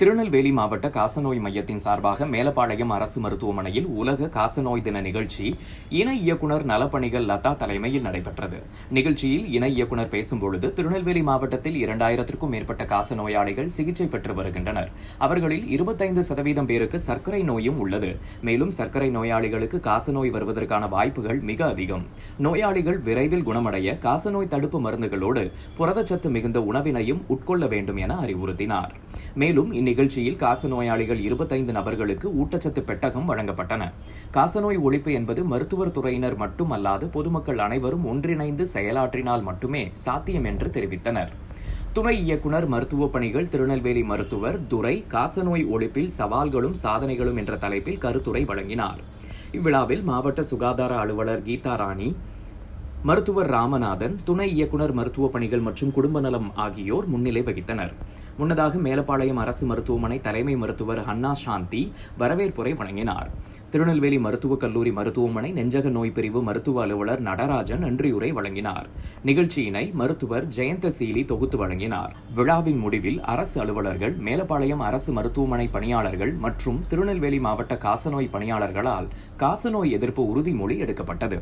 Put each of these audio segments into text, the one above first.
திருநெல்வேலி மாவட்ட காசநோய் மையத்தின் சார்பாக மேலப்பாளையம் அரசு மருத்துவமனையில் உலக காசநோய் தின நிகழ்ச்சி இணை இயக்குநர் நலப்பணிகள் லதா தலைமையில் நடைபெற்றது. நிகழ்ச்சியில் இணை இயக்குநர் பேசும்பொழுது திருநெல்வேலி மாவட்டத்தில் இரண்டாயிரத்திற்கும் மேற்பட்ட காசநோயாளிகள் சிகிச்சை பெற்று வருகின்றனர். அவர்களில் இருபத்தைந்து சதவீதம் பேருக்கு சர்க்கரை நோயும் உள்ளது. மேலும் சர்க்கரை நோயாளிகளுக்கு காசநோய் வருவதற்கான வாய்ப்புகள் மிக அதிகம். நோயாளிகள் விரைவில் குணமடைய காசநோய் தடுப்பு மருந்துகளோடு புரதச்சத்து மிகுந்த உணவினையும் உட்கொள்ள வேண்டும் என அறிவுறுத்தினார். மேலும் இந்நிகழ்ச்சியில் காசநோயாளிகள் இருபத்தைந்து நபர்களுக்கு ஊட்டச்சத்து பெட்டகம் வழங்கப்பட்டன. காசநோய் ஒழிப்பு என்பது மருத்துவர் துறையினர் மட்டுமல்லாது பொதுமக்கள் அனைவரும் ஒன்றிணைந்து செயலாற்றினால் மட்டுமே சாத்தியம் என்று தெரிவித்தனர். துணை இயக்குனர் மருத்துவ பணிகள் திருநெல்வேலி மருத்துவர் துரை காசநோய் ஒழிப்பில் சவால்களும் சாதனைகளும் என்ற தலைப்பில் கருத்துரை வழங்கினார். இவ்விழாவில் மாவட்ட சுகாதார அலுவலர் கீதா ராணி மருத்துவர் ராமநாதன் துணை இயக்குனர் மருத்துவ பணிகள் மற்றும் குடும்ப நலம் ஆகியோர் முன்னிலை வகித்தனர். முன்னதாக மேலப்பாளையம் அரசு மருத்துவமனை தலைமை மருத்துவர் ஹன்னா சாந்தி வரவேற்புரை வழங்கினார். திருநெல்வேலி மருத்துவக் கல்லூரி மருத்துவமனை நெஞ்சக நோய் பிரிவு மருத்துவ அலுவலர் நடராஜன் நன்றியுரை வழங்கினார். நிகழ்ச்சியினை மருத்துவர் ஜெயந்த சீலி தொகுத்து வழங்கினார். விழாவின் முடிவில் அரசு அலுவலர்கள் மேலப்பாளையம் அரசு மருத்துவமனை பணியாளர்கள் மற்றும் திருநெல்வேலி மாவட்ட காசநோய் பணியாளர்களால் காசநோய் எதிர்ப்பு உறுதிமொழி எடுக்கப்பட்டது.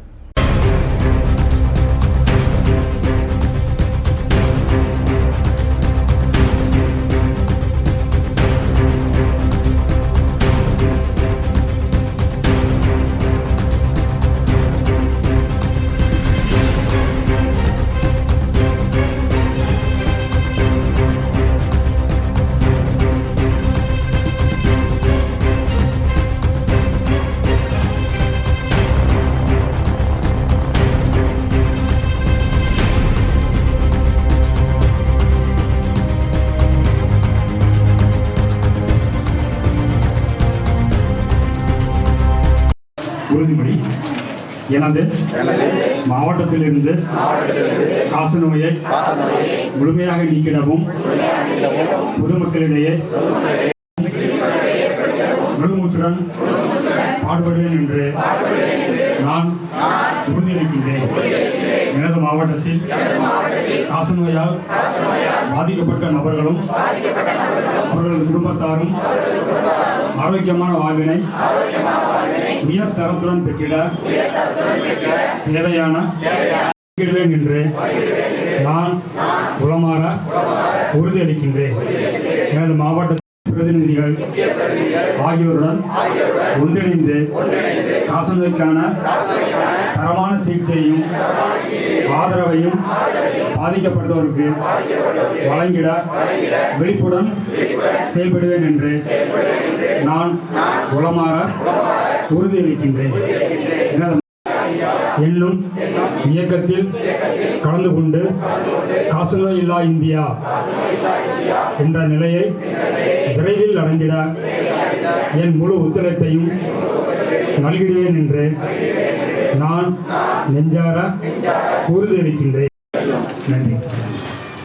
உறுதிமொழி எனது மாவட்டத்திலிருந்து காசநோயை முழுமையாக நீக்கிடவும் பொதுமக்களிடையே முழுமூச்சுடன் பாடுபடுவேன் என்று நான் உறுதியளிக்கின்றேன். எனது மாவட்டத்தில் காசநோயால் பாதிக்கப்பட்ட நபர்களும் அவர்களது குடும்பத்தாரும் ஆரோக்கியமான வாழ்வினை உயர் தரத்துடன் பெற்றிட தேவையான என்று நான் உளமாற உறுதியளிக்கின்றேன் எனது மாவட்ட பிரதிநிதிகள் ஆகியோருடன் ஒன்றிணைந்து காசநோய்க்கான தரமான சிகிச்சையும் ஆதரவையும் பாதிக்கப்பட்டவருக்கு வழங்கிட விழிப்புடன் செயல்படுவேன் என்று நான் உளமாற உறுதியளிக்கின்றேன் என்னும் இயக்கத்தில் கலந்து கொண்டு காசநோய் இல்லா இந்தியா என்ற நிலையை விரைவில் அடைந்திட என் முழு ஒத்துழைப்பையும் நல்கிடுவேன் என்று நான் நெஞ்சார உறுதியளிக்கின்றேன் நன்றி.